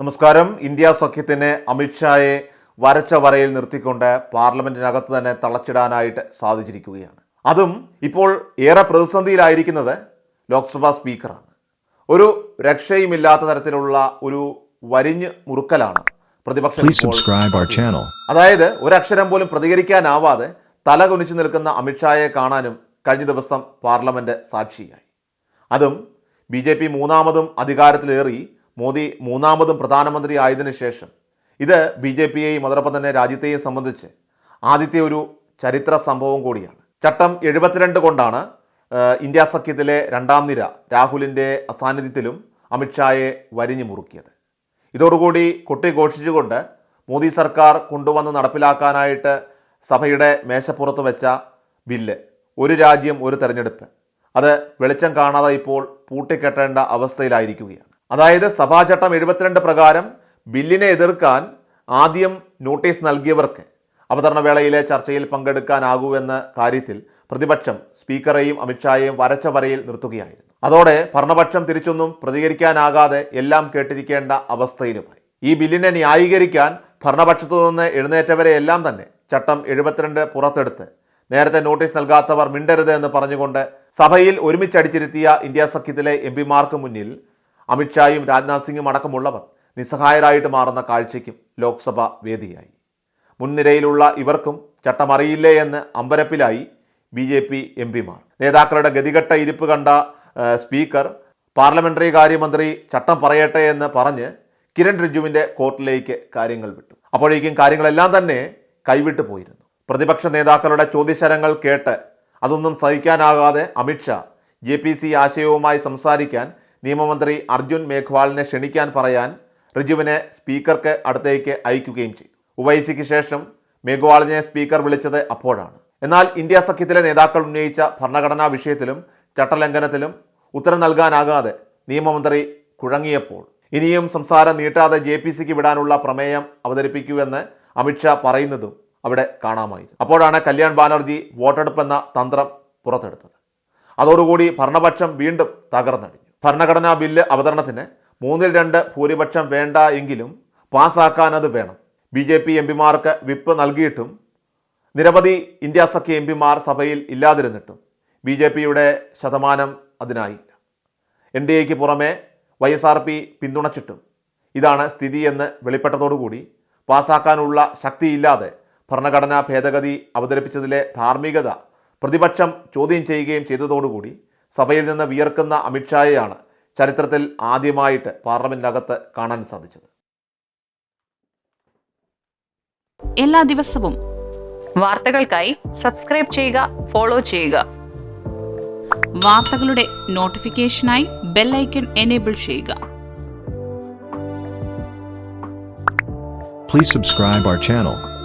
നമസ്കാരം. ഇന്ത്യ സഖ്യത്തിന് അമിത്ഷായെ വരച്ച വരയിൽ നിർത്തിക്കൊണ്ട് പാർലമെന്റിനകത്ത് തന്നെ തളച്ചിടാനായിട്ട് സാധിച്ചിരിക്കുകയാണ്. അതും ഇപ്പോൾ ഏറെ പ്രതിസന്ധിയിലായിരിക്കുന്നത് ലോക്സഭാ സ്പീക്കറാണ്. ഒരു രക്ഷയുമില്ലാത്ത തരത്തിലുള്ള ഒരു വരിഞ്ഞ് മുറുക്കലാണ് പ്രതിപക്ഷം അതായത് ഒരക്ഷരം പോലും പ്രതികരിക്കാനാവാതെ തല കുനിച്ചു നിൽക്കുന്ന അമിത്ഷായെ കാണാനും കഴിഞ്ഞ ദിവസം പാർലമെന്റ് സാക്ഷിയായി. അതും ബി ജെ പി മൂന്നാമതും അധികാരത്തിലേറി മോദി മൂന്നാമതും പ്രധാനമന്ത്രി ആയതിനു ശേഷം. ഇത് ബി ജെ പിയെയും അതോടൊപ്പം തന്നെ രാജ്യത്തെയും സംബന്ധിച്ച് ആദ്യത്തെ ഒരു ചരിത്ര സംഭവം കൂടിയാണ്. ചട്ടം എഴുപത്തിരണ്ട് കൊണ്ടാണ് ഇന്ത്യ സഖ്യത്തിലെ രണ്ടാം നിര രാഹുലിന്റെ അസാന്നിധ്യത്തിലും അമിത്ഷായെ വരിഞ്ഞു മുറുക്കിയത്. ഇതോടുകൂടി കൊട്ടിഘോഷിച്ചുകൊണ്ട് മോദി സർക്കാർ കൊണ്ടുവന്ന് നടപ്പിലാക്കാനായിട്ട് സഭയുടെ മേശപ്പുറത്ത് വെച്ച ബില്ല് ഒരു രാജ്യം ഒരു തെരഞ്ഞെടുപ്പ് അത് വെളിച്ചം കാണാതെ ഇപ്പോൾ പൂട്ടിക്കെട്ടേണ്ട അവസ്ഥയിലായിരിക്കുകയാണ്. അതായത് സഭാചട്ടം എഴുപത്തിരണ്ട് പ്രകാരം ബില്ലിനെ എതിർക്കാൻ ആദ്യം നോട്ടീസ് നൽകിയവർക്ക് അവതരണ വേളയിലെ ചർച്ചയിൽ പങ്കെടുക്കാനാകൂ എന്ന കാര്യത്തിൽ പ്രതിപക്ഷം സ്പീക്കറെയും അമിത്ഷായെയും വരച്ച വരയിൽ നിർത്തുകയായിരുന്നു. അതോടെ ഭരണപക്ഷം തിരിച്ചൊന്നും പ്രതികരിക്കാനാകാതെ എല്ലാം കേട്ടിരിക്കേണ്ട അവസ്ഥയിലുമായി. ഈ ബില്ലിനെ ന്യായീകരിക്കാൻ ഭരണപക്ഷത്തു നിന്ന് എഴുന്നേറ്റവരെ എല്ലാം തന്നെ ചട്ടം എഴുപത്തിരണ്ട് പുറത്തെടുത്ത് നേരത്തെ നോട്ടീസ് നൽകാത്തവർ മിണ്ടരുത് എന്ന് പറഞ്ഞുകൊണ്ട് സഭയിൽ ഒരുമിച്ചടിച്ചിരുത്തിയ ഇന്ത്യ സഖ്യത്തിലെ എം പിമാർക്ക് മുന്നിൽ അമിത്ഷായും രാജ്നാഥ് സിംഗും അടക്കമുള്ളവർ നിസ്സഹായരായിട്ട് മാറുന്ന കാഴ്ചയ്ക്കും ലോക്സഭ വേദിയായി. മുൻനിരയിലുള്ള ഇവർക്കും ചട്ടമറിയില്ലേ എന്ന് അമ്പരപ്പിലായി ബി ജെ പി എം പിമാർ. നേതാക്കളുടെ ഗതികെട്ട ഇരിപ്പ് കണ്ട സ്പീക്കർ പാർലമെന്ററി കാര്യമന്ത്രി ചട്ടം പറയട്ടെ എന്ന് പറഞ്ഞ് കിരൺ റിജുവിന്റെ കോർട്ടിലേക്ക് കാര്യങ്ങൾ വിട്ടു. അപ്പോഴേക്കും കാര്യങ്ങളെല്ലാം തന്നെ കൈവിട്ടു പോയിരുന്നു. പ്രതിപക്ഷ നേതാക്കളുടെ ചോദ്യശരങ്ങൾ കേട്ട് അതൊന്നും സഹിക്കാനാകാതെ അമിത്ഷാ ജെ പി സി ആശയവുമായി സംസാരിക്കാൻ നിയമമന്ത്രി അർജുൻ മേഘ്വാളിനെ ക്ഷണിക്കാൻ പറയാൻ റിജുവിനെ സ്പീക്കർക്ക് അടുത്തേക്ക് അയക്കുകയും ചെയ്തു. ഉവൈസിക്ക് ശേഷം മേഘ്വാളിനെ സ്പീക്കർ വിളിച്ചത് അപ്പോഴാണ്. എന്നാൽ ഇന്ത്യ സഖ്യത്തിലെ നേതാക്കൾ ഉന്നയിച്ച ഭരണഘടനാ വിഷയത്തിലും ചട്ടലംഘനത്തിലും ഉത്തരം നൽകാനാകാതെ നിയമമന്ത്രി കുഴങ്ങിയപ്പോൾ ഇനിയും സംസാരം നീട്ടാതെ ജെ പി സിക്ക് വിടാനുള്ള പ്രമേയം അവതരിപ്പിക്കൂവെന്ന് അമിത്ഷാ പറയുന്നതും അവിടെ കാണാമായിരുന്നു. അപ്പോഴാണ് കല്യാൺ ബാനർജി വോട്ടെടുപ്പെന്ന തന്ത്രം പുറത്തെടുത്തത്. അതോടുകൂടി ഭരണപക്ഷം വീണ്ടും തകർന്നടിഞ്ഞു. ഭരണഘടനാ ബില്ല് അവതരണത്തിന് മൂന്നിൽ രണ്ട് ഭൂരിപക്ഷം വേണ്ട എങ്കിലും പാസ്സാക്കാൻ അത് വേണം. ബി ജെ പി എം പിമാർക്ക് വിപ്പ് നൽകിയിട്ടും നിരവധി ഇന്ത്യ സഖ്യ എം പിമാർ സഭയിൽ ഇല്ലാതിരുന്നിട്ടും ബി ജെ പിയുടെ ശതമാനം അതിനായില്ല എൻ ഡി എക്ക് പുറമെ വൈ എസ് ആർ പി പിന്തുണച്ചിട്ടും ഇതാണ് സ്ഥിതി എന്ന് വെളിപ്പെട്ടതോടുകൂടി പാസ്സാക്കാനുള്ള ശക്തിയില്ലാതെ ഭരണഘടനാ ഭേദഗതി അവതരിപ്പിച്ചതിലെ ധാർമ്മികത പ്രതിപക്ഷം ചോദ്യം ചെയ്യുകയും ചെയ്തതോടുകൂടി സഭയിൽ നിന്ന് വിയർക്കുന്ന അമിത്ഷായെയാണ് ചരിത്രത്തിൽ ആദ്യമായിട്ട് പാർലമെന്റിനകത്ത് കാണാൻ സാധിച്ചത്. എല്ലാ ദിവസവും വാർത്തകൾക്കായി സബ്സ്ക്രൈബ് ചെയ്യുക ഫോളോ ചെയ്യുക. വാർത്തകളുടെ നോട്ടിഫിക്കേഷനായി ബെല്ലൈക്കൺ എനേബിൾ ചെയ്യുക. Please subscribe our channel.